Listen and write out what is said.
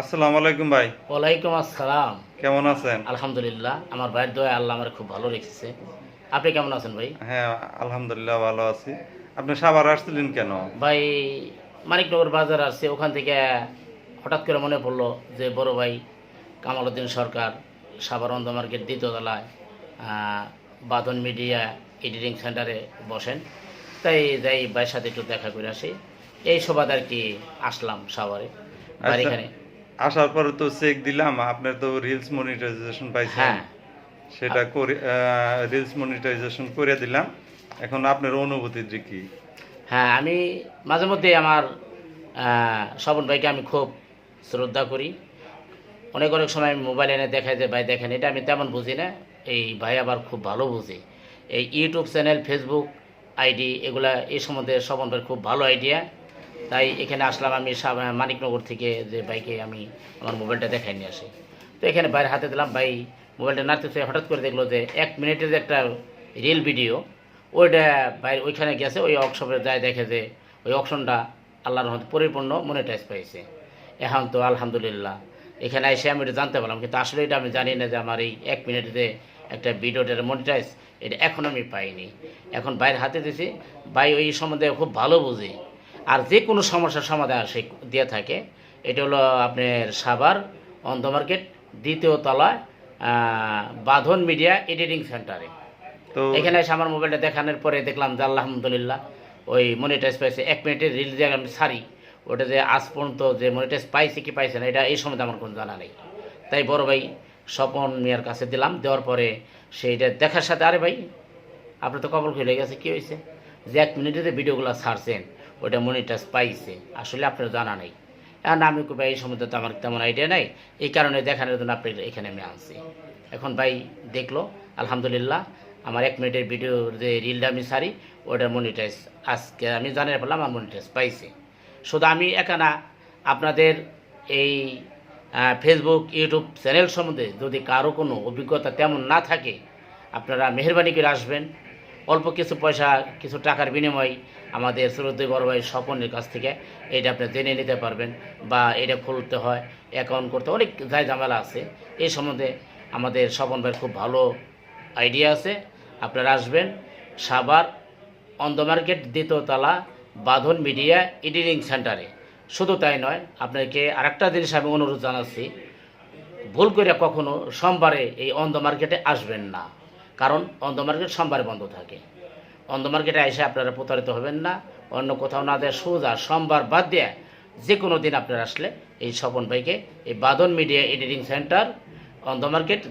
আসসালামু আলাইকুম ভাই। ওয়ালাইকুম আসসালাম। কেমন আছেন? আলহামদুলিল্লাহ আমার ভাইয়ের দয়া আল্লাহ আমার খুব ভালো রেখেছে। আপনি কেমন আছেন ভাই? হ্যাঁ আলহামদুলিল্লাহ ভালো আছি। আপনি সাভার আসছিলেন কেন? ভাই মানিকনগর বাজার আসছে ওখান থেকে হঠাৎ করে মনে পড়ল যে বড় ভাই কামাল উদ্দিন সরকার সাভার অন্ধ মার্কেট দ্বিতীয় তলায় আহ, বাঁধন মিডিয়া এডিটিং সেন্টারে বসেন। তাই যাই ভাইয়ের সাথে একটু দেখা করে আসি। এই সবাদ আর কি আসলাম সাভারে আচ্ছা, বাড়িখানে। আসার পরে তো চেক দিলাম আপনার তো রিলস মনিটাইজেশন পাইছেন। হ্যাঁ। সেটা করে রিলস মনিটাইজেশন করে দিলাম। এখন আপনার অনুভূতি যে কি? হ্যাঁ আমি মাঝে মধ্যে আমার স্বপন ভাইকে আমি খুব শ্রদ্ধা করি। অনেক অনেক সময় আমি মোবাইল এনে দেখাই যে ভাই দেখেন এটা আমি তেমন বুঝি না। এই ভাই আবার খুব ভালো বুঝে। এই ইউটিউব চ্যানেল ফেসবুক আইডি এগুলা এই সম্বন্ধে স্বপন ভাইয়ের খুব ভালো আইডিয়া তাই এখানে আসলাম আমি মানিকনগর থেকে যে বাইকে আমি আমার মোবাইলটা দেখাই নিয়ে আসি। তো এখানে বাইরে হাতে দিলাম, ভাই মোবাইলটা নাড়তেছে, হঠাৎ করে দেখল যে এক মিনিটের যে একটা রিল ভিডিও ওইটা বাইরে ওইখানে গেছে, ওই অকশপে যায় দেখে যে ওই অপশনটা আল্লাহর রহমতে পরিপূর্ণ মনিটাইজ পাইছে। এখন তো আলহামদুলিল্লাহ, এখানে এসে আমি এটা জানতে পারলাম, কিন্তু আসলে এটা আমি জানি না যে আমার এই এক মিনিটে যে একটা ভিডিওটার মনিটাইজ এটা এখন আমি পাইনি। এখন বাইরে হাতে দিছি, ভাই ওই সম্বন্ধে খুব ভালো বুঝি। আর যে কোনো সমস্যার সমাধান সে দিয়ে থাকে। এটা হলো আপনার সাভার অন্ধ মার্কেট দ্বিতীয় তলায় বাঁধন মিডিয়া এডিটিং সেন্টারে। তো এখানে এসে আমার মোবাইলটা দেখানোর পরে দেখলাম যে আলহামদুলিল্লাহ ওই মনিটাইজ পাইছে এক মিনিটের রিল যে আমি সারি। ওটা যে আজ পর্যন্ত যে মনিটাইজ পাইছে কি পাইছে না এটা এই সম্বন্ধে আমার কোনো জানা নেই। তাই বড় ভাই স্বপন মিয়ার কাছে দিলাম। দেওয়ার পরে সেইটা দেখার সাথে আরে ভাই আপনার তো কপাল খুলে গেছে কী হয়েছে? যে এক মিনিটে যে ভিডিওগুলো ছাড়ছেন ওটা মনিটাইজ পাইছে। আসলে আপনার জানা নেই। এখন আমি ভাই, এই সম্বন্ধে তো আমার তেমন আইডিয়া নাই। এই কারণে দেখানোর জন্য আপনি এখানে আমি আনছি। এখন ভাই দেখল, আলহামদুলিল্লাহ, আমার এক মিনিটের ভিডিও যে রিলটা আমি সারি ওটার মনিটাইজ আজকে আমি জানিয়ে পারলাম, আমার মনিটাইজ পাইছে। শুধু আমি একা না, আপনাদের এই ফেসবুক ইউটিউব চ্যানেল সম্বন্ধে যদি কারও কোনো অভিজ্ঞতা তেমন না থাকে, আপনারা মেহরবানি করে আসবেন। অল্প কিছু পয়সা, কিছু টাকার বিনিময়ে আমাদের শ্রদ্ধে বড় ভাই স্বপনের কাছ থেকে এটা আপনি জেনে নিতে পারবেন বা এটা খুলতে হয় অ্যাকাউন্ট করতে অনেক যাই ঝামেলা আছে। এই সম্বন্ধে আমাদের স্বপন ভাইয়ের খুব ভালো আইডিয়া আছে। আপনারা আসবেন সাবার অন্ধ মার্কেট দ্বিতীয়তলা বাঁধন মিডিয়া এডিটিং সেন্টারে শুধু তাই নয়, আপনাকে আরেকটা জিনিস আমি অনুরোধ জানাচ্ছি, ভুল করে কখনো সোমবারে এই অন্ধ মার্কেটে আসবেন না। কারণ অন্ধ মার্কেট সোমবারে বন্ধ থাকে। অন্ধ মার্কেটে এসে আপনারা প্রতারিত হবেন না। অন্য কোথাও না দেয় সোজা সোমবার বাদ দিয়ে যে কোনো দিন আপনারা আসলে এই স্বপন ভাইকে এই বাদন মিডিয়া এডিটিং সেন্টার, অন্ধ মার্কেট